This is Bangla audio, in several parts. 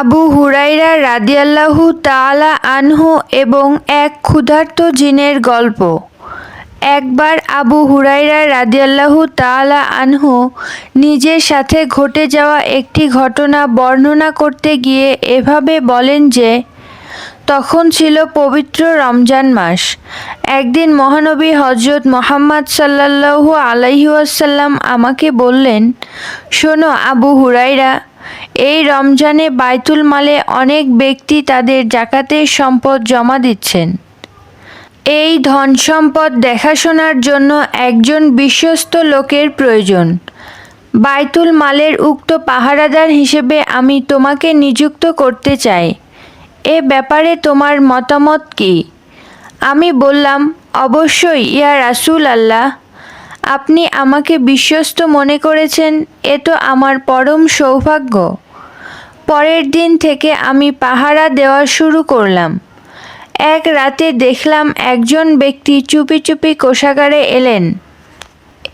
আবু হুরাইরা রাদিয়াল্লাহু তাআলা আনহু এবং এক ক্ষুধার্ত জিনের গল্প। একবার আবু হুরাইরা রাদিয়াল্লাহু তাআলা আনহু নিজের সাথে ঘটে যাওয়া একটি ঘটনা বর্ণনা করতে গিয়ে এভাবে বলেন যে, তখন ছিল পবিত্র রমজান মাস। একদিন মহানবী হজরত মোহাম্মদ সাল্লাল্লাহু আলাইহি ওয়াসাল্লাম আমাকে বললেন, শোনো আবু হুরাইরা এই রমজানে বাইতুল মালে অনেক ব্যক্তি তাদের জাকাতের সম্পদ জমা দিচ্ছেন। এই ধন সম্পদ দেখাশোনার জন্য একজন বিশ্বস্ত লোকের প্রয়োজন। বাইতুল মালের উক্ত পাহারাদার হিসেবে আমি তোমাকে নিযুক্ত করতে চাই। এ ব্যাপারে তোমার মতামত কি? আমি বললাম, অবশ্যই, ইয়া রাসূল আল্লাহ আপনি আমাকে বিশ্বস্ত মনে করেছেন, এ তো আমার পরম সৌভাগ্য। পরের দিন থেকে আমি পাহারা দেওয়া শুরু করলাম। এক রাতে দেখলাম একজন ব্যক্তি চুপি চুপি কোষাগারে এলেন।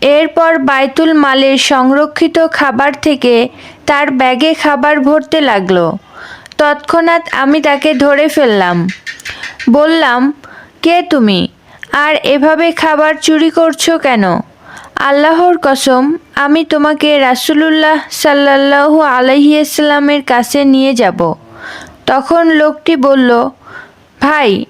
এরপর বাইতুল মালের সংরক্ষিত খাবার থেকে তার ব্যাগে খাবার ভরতে লাগল। তৎক্ষণাৎ আমি তাকে ধরে ফেললাম। বললাম, কে তুমি? আর এভাবে খাবার চুরি করছ কেন? আল্লাহর কসম, আমি তোমাকে রাসূলুল্লাহ সাল্লাল্লাহু আলহিয়াস্লামের কাছে নিয়ে যাব। তখন লোকটি বলল, ভাই,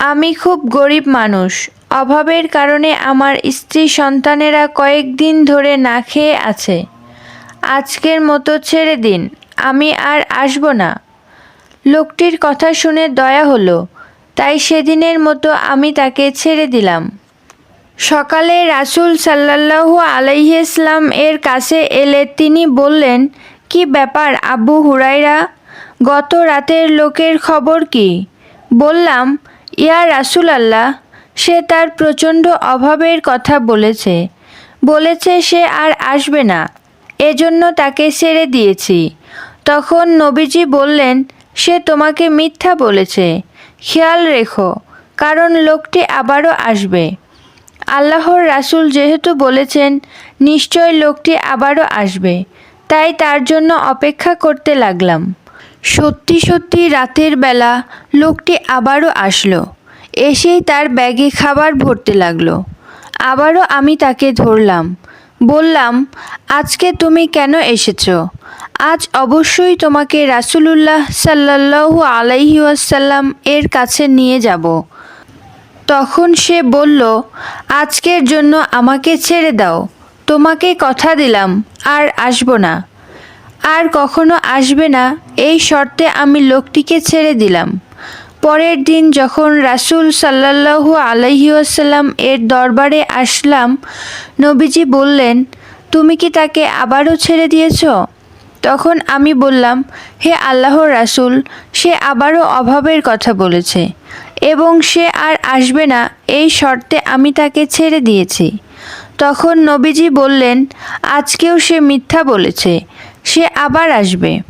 আমি খুব গরিব মানুষ। অভাবের কারণে আমার স্ত্রী সন্তানেরা কয়েকদিন ধরে না খেয়ে আছে। আজকের মতো ছেড়ে দিন, আমি আর আসব না। লোকটির কথা শুনে দয়া হলো, তাই সেদিনের মতো আমি তাকে ছেড়ে দিলাম। সকালে রাসূল সাল্লাল্লাহু আলাইহিসলাম এর কাছে এলে তিনি বললেন, কি ব্যাপার আবু হুরাইরা গত রাতের লোকের খবর কি? বললাম, ইয়া রাসূল আল্লাহ সে তার প্রচণ্ড অভাবের কথা বলেছে। বলেছে সে আর আসবে না। এজন্য তাকে ছেড়ে দিয়েছি। তখন নবীজি বললেন, সে তোমাকে মিথ্যা বলেছে। খেয়াল রেখো, কারণ লোকটি আবারও আসবে। আল্লাহর রাসূল যেহেতু বলেছেন, নিশ্চয় লোকটি আবারও আসবে। তাই তার জন্য অপেক্ষা করতে লাগলাম। সত্যি সত্যি রাতের বেলা লোকটি আবারও আসলো। এসেই তার ব্যাগে খাবার ভরতে লাগল। আবারও আমি তাকে ধরলাম। বললাম, আজকে তুমি কেন এসেছ? আজ অবশ্যই তোমাকে রাসূলুল্লাহ সাল্লাল্লাহু আলাইহি ওয়াসাল্লাম এর কাছে নিয়ে যাব। তখন সে বলল, আজকের জন্য আমাকে ছেড়ে দাও। তোমাকে কথা দিলাম, আর আসব না। আর কখনো আসবে না, এই শর্তে আমি লোকটিকে ছেড়ে দিলাম। পরের দিন যখন রাসূল সাল্লাল্লাহু আলাইহি ওয়াসাল্লাম এর দরবারে আসলাম, নবীজি বললেন, তুমি কি তাকে আবারও ছেড়ে দিয়েছ? তখন আমি বললাম, হে আল্লাহর রাসূল, সে আবারও অভাবের কথা বলেছে। এবং সে আর আসবে না, এই শর্তে আমি তাকে ছেড়ে দিয়েছি। তখন নবীজি বললেন, আজকেও সে মিথ্যা বলেছে, সে আবার আসবে।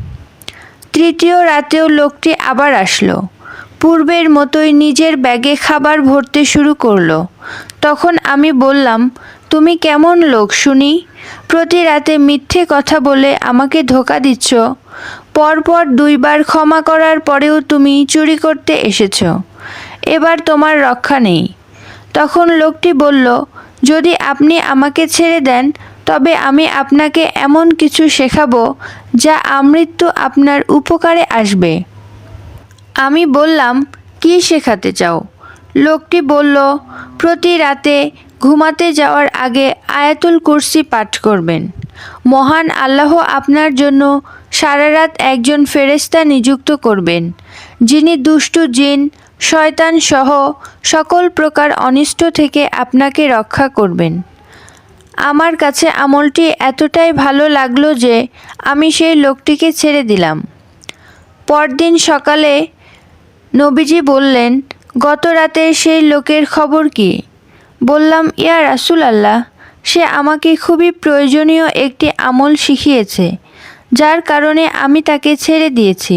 তৃতীয় রাতেও লোকটি আবার আসলো। পূর্বের মতোই নিজের ব্যাগে খাবার ভরতে শুরু করল। তখন আমি বললাম, তুমি কেমন লোক শুনি? প্রতি রাতে মিথ্যে কথা বলে আমাকে ধোকা দিচ্ছ পরপর দুইবার ক্ষমা করার পরেও তুমি চুরি করতে এসেছ। এবার তোমার রক্ষা নেই। তখন লোকটি বলল, যদি আপনি আমাকে ছেড়ে দেন, তবে আমি আপনাকে এমন কিছু শেখাবো যা আমৃত্যু আপনার উপকারে আসবে। আমি বললাম, কি শেখাতে চাও? লোকটি বলল, প্রতি রাতে ঘুমাতে যাওয়ার আগে আয়াতুল কুরসি পাঠ করবেন। মহান আল্লাহ আপনার জন্য সারা রাত একজন ফেরেস্তা নিযুক্ত করবেন, যিনি দুষ্টু জিন, শয়তান সহ সকল প্রকার অনিষ্ট থেকে আপনাকে রক্ষা করবেন। আমার কাছে আমলটি এতটাই ভালো লাগল যে আমি সেই লোকটিকে ছেড়ে দিলাম। পরদিন সকালে নবীজি বললেন, গত রাতে সেই লোকের খবর কি? বললাম, ইয়া রাসুল আল্লাহ সে আমাকে খুবই প্রয়োজনীয় একটি আমল শিখিয়েছে। যার কারণে আমি তাকে ছেড়ে দিয়েছি।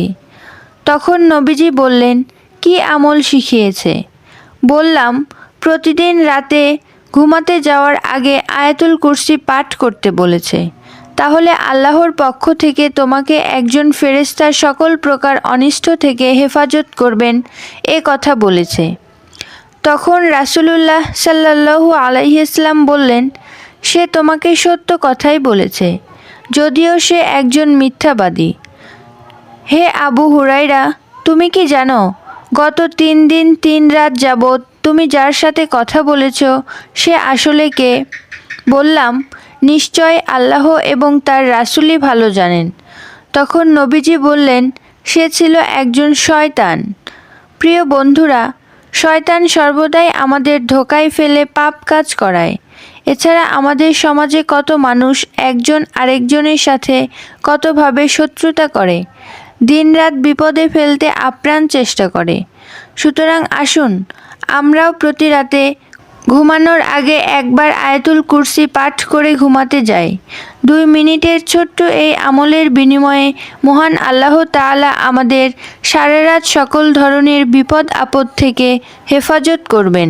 তখন নবীজি বললেন, কি আমল শিখিয়েছে? বললাম, প্রতিদিন রাতে ঘুমাতে যাওয়ার আগে আয়াতুল কুরসি পাঠ করতে বলেছে। তাহলে আল্লাহর পক্ষ থেকে তোমাকে একজন ফেরেস্তা সকল প্রকার অনিষ্ট থেকে হেফাজত করবেন এ কথা বলেছে। তখন রাসূলুল্লাহ সাল্লাল্লাহু আলাইহিসসালাম বললেন, সে তোমাকে সত্য কথাই বলেছে। যদিও সে একজন মিথ্যাবাদী। হে আবু হুরাইরা তুমি কি জানো, গত তিন দিন তিন রাত যাবৎ তুমি যার সাথে কথা বলেছ, সে আসলে কে? বললাম, নিশ্চয় আল্লাহ এবং তার রাসূলই ভালো জানেন। তখন নবীজি বললেন, সে ছিল একজন শয়তান। প্রিয় বন্ধুরা, শয়তান সর্বদাই আমাদের ধোকায় ফেলে পাপ কাজ করায়। এছাড়া আমাদের সমাজে কত মানুষ একজন আরেকজনের সাথে কতভাবে শত্রুতা করে? দিনরাত বিপদে ফেলতে আপ্রাণ চেষ্টা করে। সুতরাং আসুন, আমরাও প্রতি রাতে ঘুমানোর আগে একবার আয়াতুল কুরসি পাঠ করে ঘুমাতে যাই। দুই মিনিটের ছোট্ট এই আমলের বিনিময়ে মহান আল্লাহ তাআলা আমাদের সারা রাত সকল ধরনের বিপদ আপদ থেকে হেফাজত করবেন।